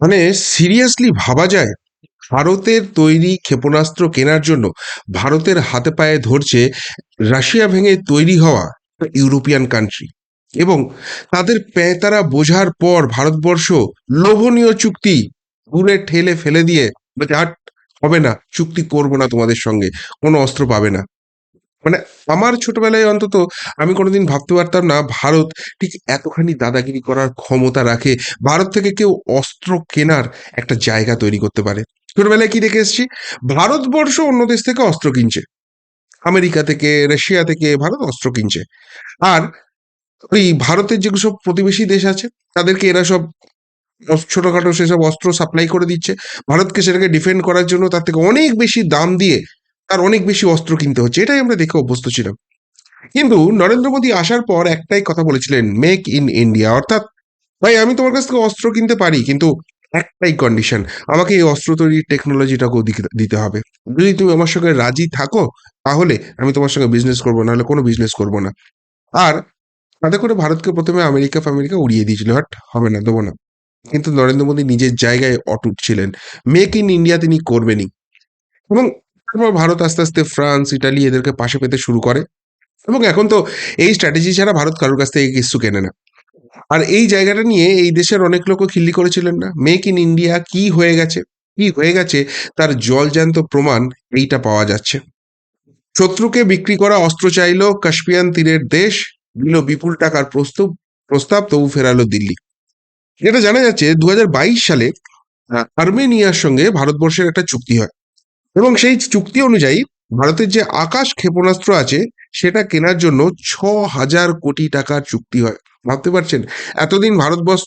মানে সিরিয়াসলি ভাবা যায়, ভারতের তৈরি ক্ষেপণাস্ত্র কেনার জন্য ভারতের হাতে পায়ে ধরছে রাশিয়া ভেঙে তৈরি হওয়া ইউরোপিয়ান কান্ট্রি এবং তাদের প্যাঁতারা বোঝার পর ভারতবর্ষ লোভনীয় চুক্তি দূরে ঠেলে ফেলে দিয়ে হবে না, চুক্তি করব না তোমাদের সঙ্গে, কোনো অস্ত্র পাবে না। মানে আমার ছোটবেলায় অন্তত আমি কোনোদিন ভাবতে পারতাম না ভারত ঠিক এতখানি দাদাগিরি করার ক্ষমতা রাখে, ভারত থেকে কেউ অস্ত্র কেনার একটা জায়গা তৈরি করতে পারে। ছোটবেলায় কি দেখে এসেছি? ভারতবর্ষ অন্য দেশ থেকে অস্ত্র কিনছে। আমেরিকা থেকে, রাশিয়া থেকে ভারত অস্ত্র কিনছে। আর ওই ভারতের যে সব প্রতিবেশী দেশ আছে, তাদেরকে এরা সব ছোটখাটো সেসব অস্ত্র সাপ্লাই করে দিচ্ছে। ভারতকে সেটাকে ডিফেন্ড করার জন্য তার থেকে অনেক বেশি দাম দিয়ে তার অনেক বেশি অস্ত্র কিনতে হচ্ছে। এটাই আমরা দেখে অভ্যস্ত ছিলাম। কিন্তু নরেন্দ্র মোদী আসার পর একটাই কথা বলেছিলেন মেক ইন ইন্ডিয়া অর্থাৎ, ভাই, আমি তোমার কাছ থেকে অস্ত্র কিনতে পারি, কিন্তু একটাই কন্ডিশন আমাকে এই অস্ত্র তৈরির টেকনোলজিটাকেও দিতে হবে। যদি তুমি আমার সঙ্গে রাজি থাকো, তাহলে আমি তোমার সঙ্গে বিজনেস করব, নাহলে কোনো বিজনেস করব না। আর তাতে করে ভারতকে প্রথমে আমেরিকা ফামেরিকা উড়িয়ে দিয়েছিল হাট হবে না, দেবো না। কিন্তু নরেন্দ্র মোদী নিজের জায়গায় অটুট ছিলেন। মেক ইন ইন্ডিয়া তিনি করবেনই। এবং তারপর ভারত আস্তে আস্তে ফ্রান্স ইটালি এদেরকে পাশে পেতে শুরু করে। এবং এখন তো এই স্ট্র্যাটেজি ছাড়া ভারত কারোর কাছ থেকে কিছু কেনে না। আর এই জায়গাটা নিয়ে এই দেশের অনেক লোকও খিল্লি করেছিলেন না। মেক ইন ইন্ডিয়া কি হয়ে গেছে? কি হয়ে গেছে? তার জলজ্যান্ত প্রমাণ এইটা পাওয়া যাচ্ছে। শত্রুকে বিক্রি করা অস্ত্র চাইল কাশ্মীয়ান তীরের দেশ দিল বিপুল টাকার প্রস্তুব প্রস্তাব তবু ফেরালো দিল্লি। যেটা জানা যাচ্ছে দু হাজার বাইশ সালে আহ, আর্মেনিয়ার সঙ্গে ভারতবর্ষের একটা চুক্তি হয়। এবং সেই চুক্তি অনুযায়ী ভারতের যে আকাশ ক্ষেপণাস্ত্র আছে, সেটা কেনার জন্য ছ হাজার কোটি টাকার চুক্তি হয়। ভাবতে পারছেন? এতদিন ভারতবর্ষ,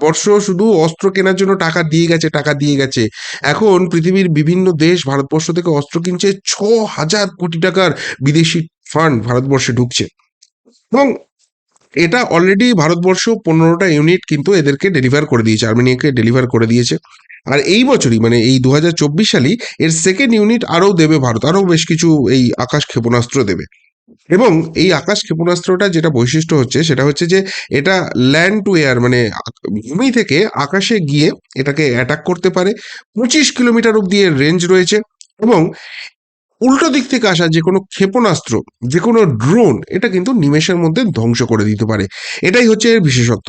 বর্ষ শুধু অস্ত্র কেনার জন্য টাকা দিয়ে গেছে, টাকা দিয়ে গেছে। এখন পৃথিবীর বিভিন্ন দেশ ভারতবর্ষ থেকে অস্ত্র কিনছে ছ হাজার কোটি টাকার বিদেশি ফান্ড ভারতবর্ষে ঢুকছে। এবং এটা অলরেডি ভারতবর্ষ পনেরোটা ইউনিট কিন্তু এদেরকে ডেলিভার করে দিয়েছে, আর্মেনিয়াকে ডেলিভার করে দিয়েছে। আর এই বছরই মানে এই দু হাজার চব্বিশ সালেই এর সেকেন্ড ইউনিট আরও দেবে ভারত, আরও বেশ কিছু এই আকাশ ক্ষেপণাস্ত্র দেবে। এবং এই আকাশ ক্ষেপণাস্ত্রটা যেটা বৈশিষ্ট্য হচ্ছে, সেটা হচ্ছে যে এটা ল্যান্ড টু এয়ার মানে ভূমি থেকে আকাশে গিয়ে এটাকে অ্যাটাক করতে পারে। পঁচিশ কিলোমিটার অব্দি এর রেঞ্জ রয়েছে এবং উল্টো দিক থেকে আসা যে কোনো ক্ষেপণাস্ত্র, যে কোনো ড্রোন এটা কিন্তু নিমেষের মধ্যে ধ্বংস করে দিতে পারে। এটাই হচ্ছে এর বিশেষত্ব।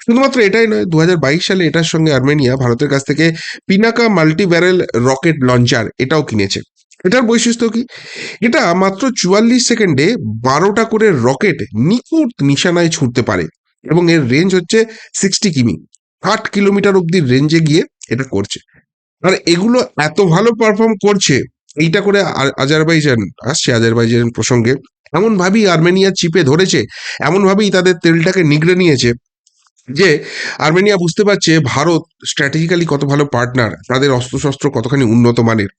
শুধুমাত্র এটাই নয় দু সালে এটার সঙ্গে আর্মেনিয়া ভারতের কাছ থেকে Pinaka multi barrel rocket launcher এটাও কিনেছে। এটার বৈশিষ্ট্য কি? এটা মাত্র চুয়াল্লিশ সেকেন্ডে বারোটা করে রকেট নিখুঁত নিশানায় ছুটতে পারে এবং এর রেঞ্জ হচ্ছে সিক্সটি কিমি। আট কিলোমিটার অব্দি রেঞ্জে গিয়ে এটা করছে। আর এগুলো এত ভালো পারফর্ম করছে এইটা করে আজারবাইজান আসছে আজারবাইজান প্রসঙ্গে এমন ভাবেই আর্মেনিয়া চিপে ধরেছে এমন ভাবেই তাদের তেলটাকে নিগড়ে নিয়েছে যে আর্মেনিয়া বুঝতে পারছে ভারত স্ট্র্যাটেজিক্যালি কত ভালো পার্টনার তাদের অস্ত্রশস্ত্র কতখানি উন্নত মানের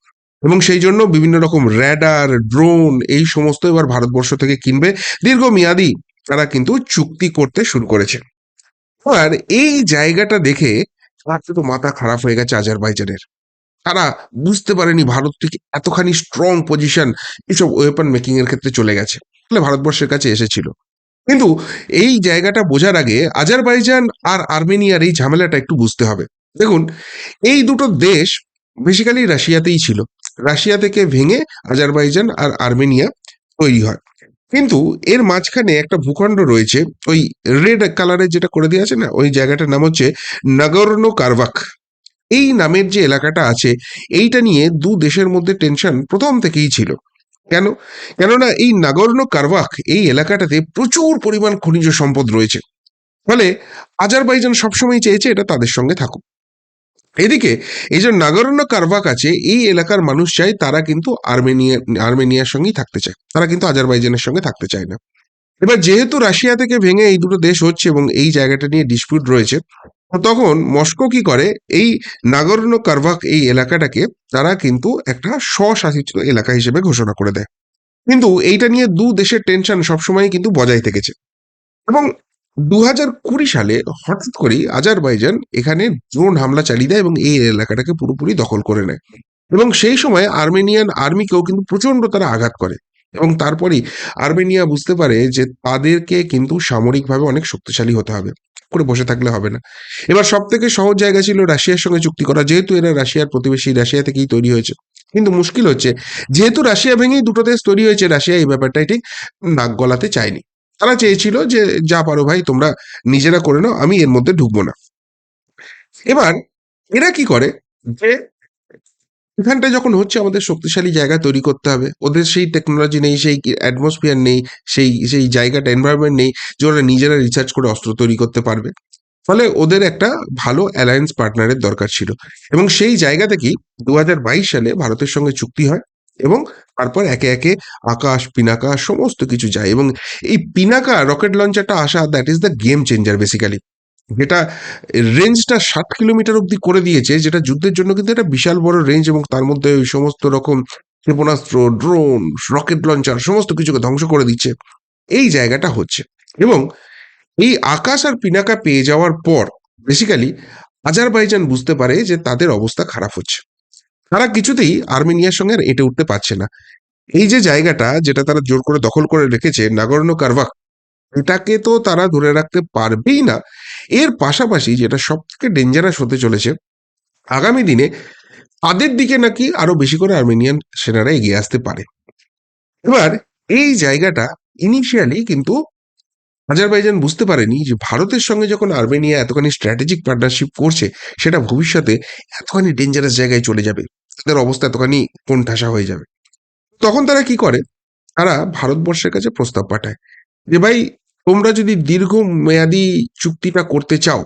এবং সেই জন্য বিভিন্ন রকম র্যাডার ড্রোন এই সমস্ত এবার ভারতবর্ষ থেকে কিনবে, দীর্ঘমেয়াদী তারা কিন্তু চুক্তি করতে শুরু করেছে। আর এই জায়গাটা দেখে তো মাথা খারাপ হয়ে গেছে আজারবাইজানের। তারা বুঝতে পারেনি ভারত থেকে এতখানি স্ট্রং পজিশন এসব ওয়েপন মেকিং এর ক্ষেত্রে চলে গেছে। ফলে ভারতবর্ষের কাছে এসেছিল। কিন্তু এই জায়গাটা বোঝার আগে আজারবাইজান আর আর্মেনিয়ার এই ঝামেলাটা একটু বুঝতে হবে। দেখুন, এই দুটো দেশ বেসিক্যালি রাশিয়াতেই ছিল। রাশিয়া থেকে ভেঙে আজারবাইজান আর আর্মেনিয়া তৈরি হয়। কিন্তু এর মাঝখানে একটা ভূখণ্ড রয়েছে, ওই রেড কালারের যেটা করে দেওয়া আছে না, ওই জায়গাটার নাম হচ্ছে নাগর্নো কারবাক এই নামের যে এলাকাটা আছে, এইটা নিয়ে দু দেশের মধ্যে টেনশন প্রথম থেকেই ছিল। কেন? কেননা এই নাগর্নো কারবাক এই এলাকাটাতে প্রচুর পরিমাণ খনিজ সম্পদ রয়েছে। ফলে আজারবাইজান সবসময় চেয়েছে এটা তাদের সঙ্গে থাকুক। এদিকে এই যে নাগরণ্য কারবাক আছে, এই এলাকার মানুষ চায় তারা কিন্তু আর্মেনিয়া, আর্মেনিয়ার সঙ্গেই থাকতে চায়। তারা কিন্তু আজারবাইজানের সঙ্গে থাকতে চায় না। এবার যেহেতু রাশিয়া থেকে ভেঙে এই দুটো দেশ হচ্ছে এবং এই জায়গাটা নিয়ে ডিসপিউট রয়েছে তখন মস্কো কি করে? এই নাগর্ণ কারবাক এই এলাকাটাকে তারা কিন্তু একটা স্বশাসিত এলাকা হিসেবে ঘোষণা করে দেয়। কিন্তু এইটা নিয়ে দু দেশের টেনশন সবসময় কিন্তু বজায় থেকেছে। এবং দু হাজার কুড়ি সালে হঠাৎ করেই আজারবাইজান এখানে ড্রোন হামলা চালিয়ে দেয় এবং এই এলাকাটাকে পুরোপুরি দখল করে নেয়। এবং সেই সময় আর্মেনিয়ান আর্মিকেও কিন্তু প্রচণ্ড তারা আঘাত করে। এবং তারপরেই আর্মেনিয়া বুঝতে পারে যে তাদেরকে কিন্তু সামরিকভাবে অনেক শক্তিশালী হতে হবে। করে বসে থাকলে হবে না। এবার সব থেকে সহজ জায়গা ছিল রাশিয়ার সঙ্গে চুক্তি করা, যেহেতু এরা রাশিয়ার প্রতিবেশী, রাশিয়া থেকেই তৈরি হয়েছে। কিন্তু মুশকিল হচ্ছে, যেহেতু রাশিয়া ভেঙেই দুটো দেশ তৈরি হয়েছে, রাশিয়া এই ব্যাপারটাই ঠিক নাক গলাতে চায়নি। তারা চেয়েছিল যে, যা পারো ভাই, তোমরা নিজেরা করে নাও, আমি এর মধ্যে ঢুকবো না। এবার এরা কি করে? যে এখানটায় যখন হচ্ছে আমাদের শক্তিশালী জায়গা তৈরি করতে হবে, ওদের সেই টেকনোলজি নেই, সেই অ্যাটমসফিয়ার নেই, সেই সেই জায়গাটা এনভায়রনমেন্ট নেই যে ওরা নিজেরা রিসার্চ করে অস্ত্র তৈরি করতে পারবে। ফলে ওদের একটা ভালো অ্যালায়েন্স পার্টনারের দরকার ছিল। এবং সেই জায়গা থেকেই দু হাজার বাইশ সালে ভারতের সঙ্গে চুক্তি হয় এবং তারপর একে একে আকাশ, পিনাকা, সমস্ত কিছু যায়। এবং এই পিনাকা রকেট লঞ্চারটা আসা that is the game changer basically যেটা রেঞ্জটা ষাট কিলোমিটার অব্দি করে দিয়েছে, যেটা যুদ্ধের জন্য কিন্তু একটা বিশাল বড় রেঞ্জ এবং তার মধ্যে ওই সমস্ত রকম ক্ষেপণাস্ত্র ড্রোন রকেট লঞ্চার সমস্ত কিছুকে ধ্বংস করে দিচ্ছে। এই জায়গাটা হচ্ছে। এবং এই আকাশ আর পিনাকা পেয়ে যাওয়ার পর বেসিক্যালি আজারবাইজান বুঝতে পারে যে তাদের অবস্থা খারাপ হচ্ছে। তারা কিছুতেই আর্মেনিয়ার সঙ্গে এঁটে উঠতে পারছে না। এই যে জায়গাটা যেটা তারা জোর করে দখল করে রেখেছে নাগর্ণ কারবাক এটাকে তো তারা ধরে রাখতে পারবেই না। এর পাশাপাশি যেটা সব থেকে ডেঞ্জারাস হতে চলেছে, আগামী দিনে তাদের দিকে নাকি আরও বেশি করে আর্মেনিয়ান সেনারা এগিয়ে আসতে পারে। এবার এই জায়গাটা ইনিশিয়ালি কিন্তু আজারবাইজান বুঝতে পারেনি যে ভারতের সঙ্গে যখন আর্মেনিয়া এতখানি স্ট্র্যাটেজিক পার্টনারশিপ করছে, সেটা ভবিষ্যতে এতখানি ডেঞ্জারাস জায়গায় চলে যাবে, তাদের অবস্থা এতখানি কোণঠাসা হয়ে যাবে। তখন তারা কি করে? তারা ভারতবর্ষের কাছে প্রস্তাব পাঠায় যে, ভাই তোমরা যদি দীর্ঘ মেয়াদি চুক্তিটা করতে চাও,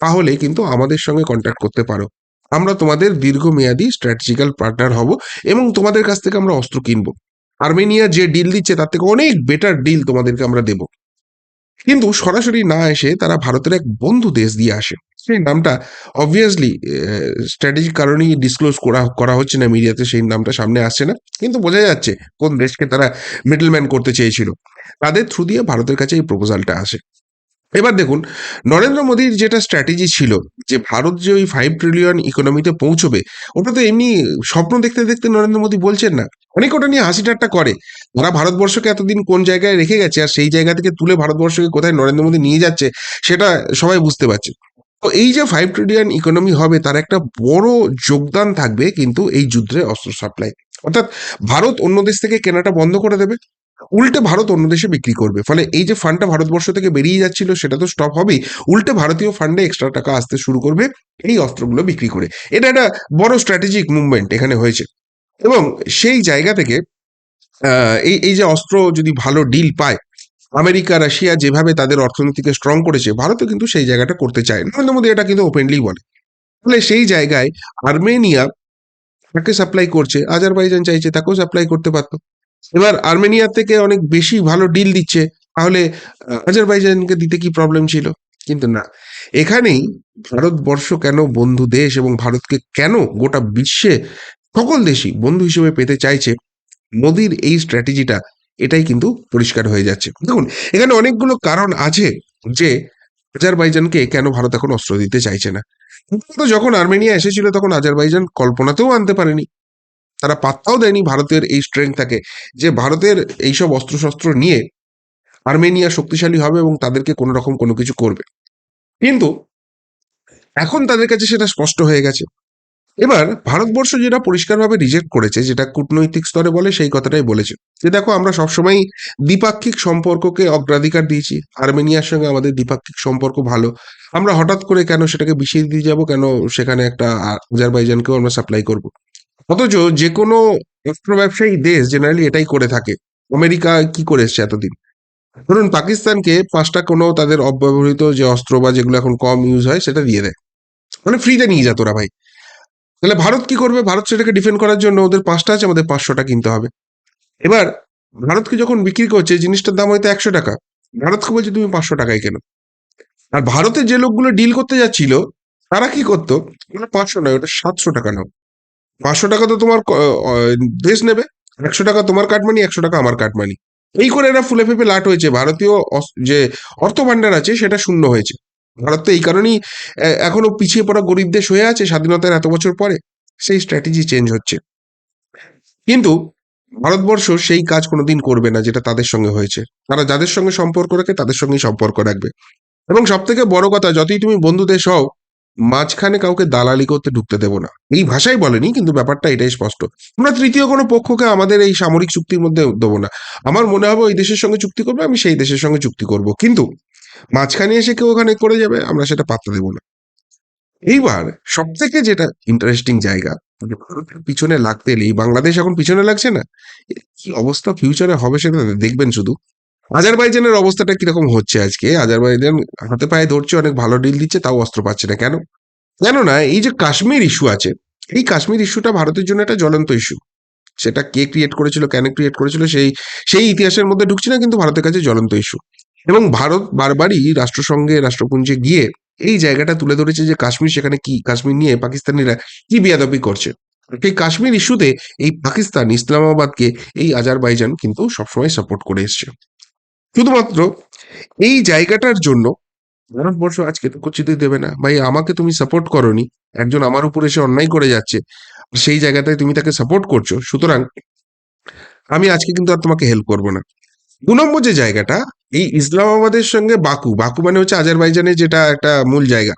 তাহলে কিন্তু আমাদের সঙ্গে কন্ট্যাক্ট করতে পারো। আমরা তোমাদের দীর্ঘমেয়াদী স্ট্র্যাটেজিক্যাল পার্টনার হব এবং তোমাদের কাছ থেকে আমরা অস্ত্র কিনবো। আর্মেনিয়া যে ডিল দিচ্ছে, তার থেকে অনেক বেটার ডিল তোমাদেরকে আমরা দেব। কিন্তু সরাসরি না এসে তারা ভারতের এক বন্ধু দেশ দিয়ে আসে। সেই নামটা অবভিয়াসলি স্ট্র্যাটেজিক কারণেই ডিসক্লোজ করা করা হচ্ছে না মিডিয়াতে, সেই নামটা সামনে আসছে না। কিন্তু বোঝা যাচ্ছে কোন দেশকে তারা মিডলম্যান করতে চেয়েছিল। তাদের থ্রু দিয়ে ভারতের কাছে এই প্রপোজালটা আসে। এবার দেখুন, নরেন্দ্র মোদীর যেটা স্ট্র্যাটেজি ছিল যে ভারত যে ওই ফাইভ ট্রিলিয়ন ইকোনমিতে পৌঁছবে, ওটা তো এমনি স্বপ্ন দেখতে দেখতে নরেন্দ্র মোদী বলছেন না। অনেক ওটা নিয়ে হাসি ঠাট্টা করে। ওরা ভারতবর্ষকে এতদিন কোন জায়গায় রেখে গেছে আর সেই জায়গা থেকে তুলে ভারতবর্ষকে কোথায় নরেন্দ্র মোদী নিয়ে যাচ্ছে, সেটা সবাই বুঝতে পারছে। তো এই যে ফাইভ ট্রিলিয়ন ইকোনমি হবে, তার একটা বড় যোগদান থাকবে কিন্তু এই যুদ্ধে অস্ত্র সাপ্লাই অর্থাৎ ভারত অন্য দেশ থেকে কেনাটা বন্ধ করে দেবে। উল্টে ভারত অন্য দেশে বিক্রি করবে। ফলে এই যে ফান্ডটা ভারতবর্ষ থেকে বেরিয়ে যাচ্ছিল, সেটা তো স্টপ হবেই। উল্টে ভারতীয় ফান্ডে এক্সট্রা টাকা আসতে শুরু করবে এই অস্ত্রগুলো বিক্রি করে। এটা একটা বড় স্ট্র্যাটেজিক মুভমেন্ট এখানে হয়েছে। এবং সেই জায়গা থেকে এই এই যে অস্ত্র যদি ভালো ডিল পায়, আমেরিকা, রাশিয়া যেভাবে তাদের অর্থনীতিকে স্ট্রং করেছে, ভারতও কিন্তু সেই জায়গাটা করতে চায়। নরেন্দ্র মোদী এটা কিন্তু ওপেনলি বলে। ফলে সেই জায়গায় আর্মেনিয়া তাকে সাপ্লাই করছে? আজারবাইজান চাইছে, তাকেও সাপ্লাই করতে পারতো। এবার আর্মেনিয়া থেকে অনেক বেশি ভালো ডিল দিচ্ছে, তাহলে আজারবাইজানকে দিতে কি প্রবলেম ছিল? কিন্তু না। এখানেই ভারতবর্ষ কেন বন্ধু দেশ এবং ভারতকে কেন গোটা বিশ্বে সকল দেশই বন্ধু হিসেবে পেতে চাইছে, মোদির এই স্ট্র্যাটেজিটা এটাই কিন্তু পরিষ্কার হয়ে যাচ্ছে। দেখুন, এখানে অনেকগুলো কারণ আছে যে আজারবাইজানকে কেন ভারত এখন অস্ত্র দিতে চাইছে না। যখন আর্মেনিয়া এসেছিল, তখন আজারবাইজান কল্পনাতেও আনতে পারেনি। তারা পাত্তাও দেয়নি ভারতের এই স্ট্রেংথটাকে যে ভারতের এইসব অস্ত্রশস্ত্র নিয়ে আর্মেনিয়া শক্তিশালী হবে এবং তাদেরকে কোনো রকম কোনো কিছু করবে। কিন্তু এখন তাদের কাছে সেটা স্পষ্ট হয়ে গেছে। এবার ভারতবর্ষ যেটা পরিষ্কারভাবে রিজেক্ট করেছে, যেটা কূটনৈতিক স্তরে বলে সেই কথাটাই বলেছে। যে দেখো, আমরা সবসময় দ্বিপাক্ষিক সম্পর্ককে অগ্রাধিকার দিয়েছি। আর্মেনিয়ার সঙ্গে আমাদের দ্বিপাক্ষিক সম্পর্ক ভালো। আমরা হঠাৎ করে কেন সেটাকে বিষিয়ে দিয়ে যাব? কেন সেখানে একটা আজারবাইজানকেও আমরা সাপ্লাই করব? অথচ যে কোনো অস্ত্র ব্যবসায়ী দেশ জেনারেলি এটাই করে থাকে। আমেরিকা কি করে এসছে এতদিন? ধরুন পাকিস্তানকে পাঁচটা কোনো তাদের অব্যবহৃত যে অস্ত্র বা যেগুলো এখন কম ইউজ হয় সেটা দিয়ে দেয়। মানে ফ্রিতে নিয়ে যা তোরা ভাই। তাহলে ভারত কি করবে? ভারত সেটাকে ডিফেন্ড করার জন্য ওদের পাঁচটা আছে, আমাদের পাঁচশোটা কিনতে হবে। এবার ভারতকে যখন বিক্রি করছে, জিনিসটার দাম হয়তো একশো টাকা। ভারতকে বলছে, তুমি পাঁচশো টাকায় কেন? আর ভারতের যে লোকগুলো ডিল করতে যাচ্ছিল, তারা কি করতো? পাঁচশো নয়, ওটা সাতশো টাকা নাও। পাঁচশো টাকা তো তোমার দেশ নেবে। একশো টাকা তোমার কাটমানি একশো টাকা আমার কাটমানি এই করে এরা ফুলে ফেপে লাট হয়েছে। ভারতীয় যে অর্থ ভান্ডার আছে, সেটা শূন্য হয়েছে। ভারত তো এই কারণেই এখনও পিছিয়ে পড়া গরিব দেশ হয়ে আছে স্বাধীনতার এত বছর পরে। সেই স্ট্র্যাটেজি চেঞ্জ হচ্ছে। কিন্তু ভারতবর্ষ সেই কাজ কোনোদিন করবে না, যেটা তাদের সঙ্গে হয়েছে। তারা যাদের সঙ্গে সম্পর্ক রাখে, তাদের সঙ্গেই সম্পর্ক রাখবে। এবং সব থেকে বড় কথা, যতই তুমি বন্ধু দেশ হও মাঝখানে কাউকে দালালি করতে ঢুকতে দেবো না। এই ভাষাই বলেনি, কিন্তু ব্যাপারটা এটাই স্পষ্ট। আমরা তৃতীয় কোনো পক্ষকে আমাদের এই সামরিক চুক্তির মধ্যে দেবো না। আমার মনে হবে ওই দেশের সঙ্গে চুক্তি করবে, আমি সেই দেশের সঙ্গে চুক্তি করব। কিন্তু মাঝখানে এসে কেউ ওখানে করে যাবে, আমরা সেটা পাত্তা দেবো না। এইবার সব থেকে যেটা ইন্টারেস্টিং জায়গা ভারতের পিছনে লাগতে এলে বাংলাদেশ এখন পিছনে লাগছে না? কি অবস্থা ফিউচারে হবে সেটা দেখবেন শুধু। আজারবাইজানের অবস্থাটা কীরকম হচ্ছে আজকে? আজারবাইজান হাতে পায়ে ধরছে, অনেক ভালো ডিল দিচ্ছে, তাও অস্ত্র পাচ্ছে না। কেন? কেন না এই যে কাশ্মীর ইস্যু আছে, এই কাশ্মীর ইস্যুটা ভারতের জন্য একটা জ্বলন্ত ইস্যু সেটা কে ক্রিয়েট করেছিল, কেন ক্রিয়েট করেছিল, সেই সেই ইতিহাসের মধ্যে ঢুকছে না, কিন্তু ভারতের কাছে জ্বলন্ত ইস্যু এবং ভারত বারবারই রাষ্ট্রসংঘে, রাষ্ট্রপুঞ্জে গিয়ে এই জায়গাটা তুলে ধরেছে যে কাশ্মীর সেখানে কি, কাশ্মীর নিয়ে পাকিস্তানিরা কি বিয়াদবি করছে। সেই কাশ্মীর ইস্যুতে এই পাকিস্তান, ইসলামাবাদকে এই আজারবাইজান কিন্তু সবসময় সাপোর্ট করে এসছে। শুধুমাত্র এই জায়গাটার জন্য ভারতবর্ষ আজকে তো কুচিতে দেবে না। ভাই, আমাকে তুমি সাপোর্ট করনি। একজন আমার উপর এসে অন্যায় করে যাচ্ছে। সেই জায়গাটায় তুমি তাকে সাপোর্ট করছ। সুতরাং আমি আজকে কিন্তু আর তোমাকে হেল্প করব না। দু নম্বর যে জায়গাটা, এই ইসলামাবাদের সঙ্গে বাকু। বাকু মানে হচ্ছে আজারবাইজানের যেটা একটা মূল জায়গা।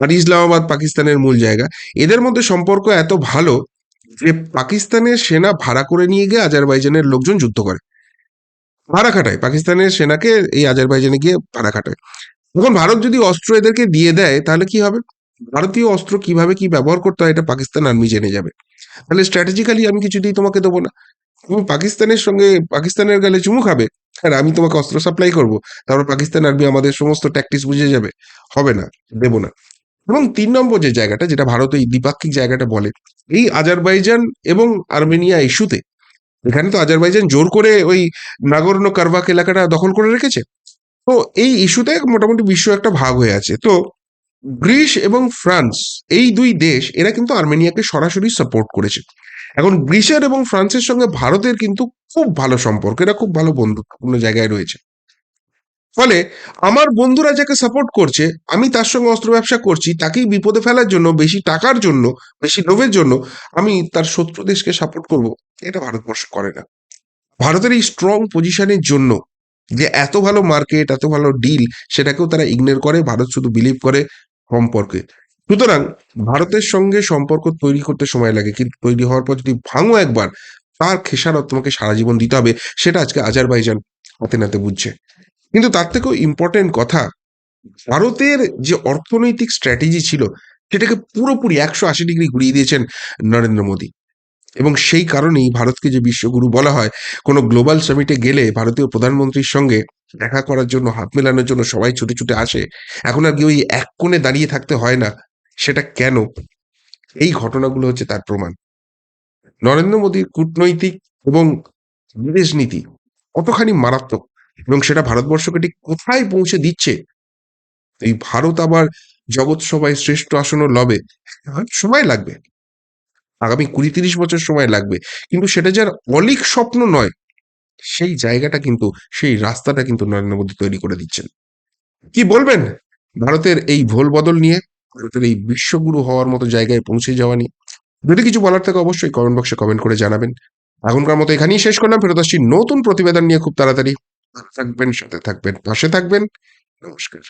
আর ইসলামাবাদ পাকিস্তানের মূল জায়গা। এদের মধ্যে সম্পর্ক এত ভালো যে পাকিস্তানের সেনা ভাড়া করে নিয়ে গিয়ে আজারবাইজানের লোকজন যুদ্ধ করে। ভাড়া খাটায়। পাকিস্তানের সেনাকে এই আজারবাইজানে গিয়ে ভাড়া খাটায়। এখন ভারত যদি অস্ত্র এদেরকে দিয়ে দেয়, তাহলে কি হবে? ভারতীয় অস্ত্র কীভাবে কি ব্যবহার করতে হয়, এটা পাকিস্তান আর্মি জেনে যাবে। তাহলে স্ট্র্যাটেজিক্যালি আমি কিছুতেই তোমাকে দেবো না। তুমি পাকিস্তানের সঙ্গে, পাকিস্তানের গালে চুমু খাবে? আর আমি তোমাকে অস্ত্র সাপ্লাই করব। তারপর পাকিস্তান আর্মি আমাদের সমস্ত ট্যাকটিস বুঝে যাবে। হবে না, দেবো না। এবং তিন নম্বর যে জায়গাটা, যেটা ভারত এই দ্বিপাক্ষিক জায়গাটা বলে, এই আজারবাইজান এবং আর্মেনিয়া ইস্যুতে এখানে তো আজারবাইজান জোর করে ওই নাগর্ণ কারবাক এলাকাটা দখল করে রেখেছে। তো এই ইস্যুতে মোটামুটি বিশ্ব একটা ভাগ হয়ে আছে। তো গ্রিস এবং ফ্রান্স, এই দুই দেশ, এরা কিন্তু আর্মেনিয়াকে সরাসরি সাপোর্ট করেছে। এখন গ্রিসের এবং ফ্রান্সের সঙ্গে ভারতের কিন্তু খুব ভালো সম্পর্ক, এরা খুব ভালো বন্ধুত্বপূর্ণ জায়গায় রয়েছে। ফলে আমার বন্ধুরা যাকে সাপোর্ট করছে, আমি তার সঙ্গে অস্ত্র ব্যবসা করছি, তাকেই বিপদে ফেলার জন্য, বেশি টাকার জন্য, বেশি লোভের জন্য, আমি তার শত্রু দেশকে সাপোর্ট করব। এটা ভারতবর্ষ করে না। ভারতের এই স্ট্রং পজিশনের জন্য যে এত ভালো মার্কেট এত ভালো ডিল সেটাকেও তারা ইগনোর করে, ভারত শুধু বিলিভ করে সম্পর্কে। সুতরাং ভারতের সঙ্গে সম্পর্ক তৈরি করতে সময় লাগে, কিন্তু তৈরি হওয়ার পর যদি ভাঙো একবার, তার খেসারত তোমাকে সারা জীবন দিতে হবে, সেটা আজকে আজারবাইজান হাতে নাতে বুঝছে। কিন্তু তার থেকেও ইম্পর্টেন্ট কথা, ভারতের যে অর্থনৈতিক স্ট্র্যাটেজি ছিল, সেটাকে পুরোপুরি একশো আশি ডিগ্রি ঘুরিয়ে দিয়েছেন নরেন্দ্র মোদী। এবং সেই কারণেই ভারতকে যে বিশ্বগুরু বলা হয়, কোনো গ্লোবাল সামিটে গেলে ভারতীয় প্রধানমন্ত্রীর সঙ্গে দেখা করার জন্য, হাত মেলানোর জন্য সবাই ছুটে ছুটে আসে। এখন আর কি ওই এক কোণে দাঁড়িয়ে থাকতে হয় না, সেটা কেন? এই ঘটনাগুলো হচ্ছে তার প্রমাণ। নরেন্দ্র মোদীর কূটনৈতিক এবং বিদেশ নীতি কতখানি মারাত্মক এবং সেটা ভারতবর্ষকে ঠিক কোথায় পৌঁছে দিচ্ছে? এই ভারত আবার জগৎ সভায় শ্রেষ্ঠ আসনও লবে সময় লাগবে। আগামী কুড়ি তিরিশ বছর সময় লাগবে। কিন্তু সেটা যার অলিক স্বপ্ন নয়, সেই জায়গাটা কিন্তু, সেই রাস্তাটা কিন্তু নরেন্দ্র মোদী তৈরি করে দিচ্ছেন। কি বলবেন? ভারতের এই ভোল বদল নিয়ে, ভারতের এই বিশ্বগুরু হওয়ার মতো জায়গায় পৌঁছে যাওয়া নিয়ে, যদি কিছু বলার থাকে অবশ্যই কমেন্ট বক্সে কমেন্ট করে জানাবেন। এখনকার মতো এখানেই শেষ করলাম। ফেরত আসছি নতুন প্রতিবেদন নিয়ে খুব তাড়াতাড়ি। থাকবেন, সাথে থাকবেন, পাশে থাকবেন। নমস্কার।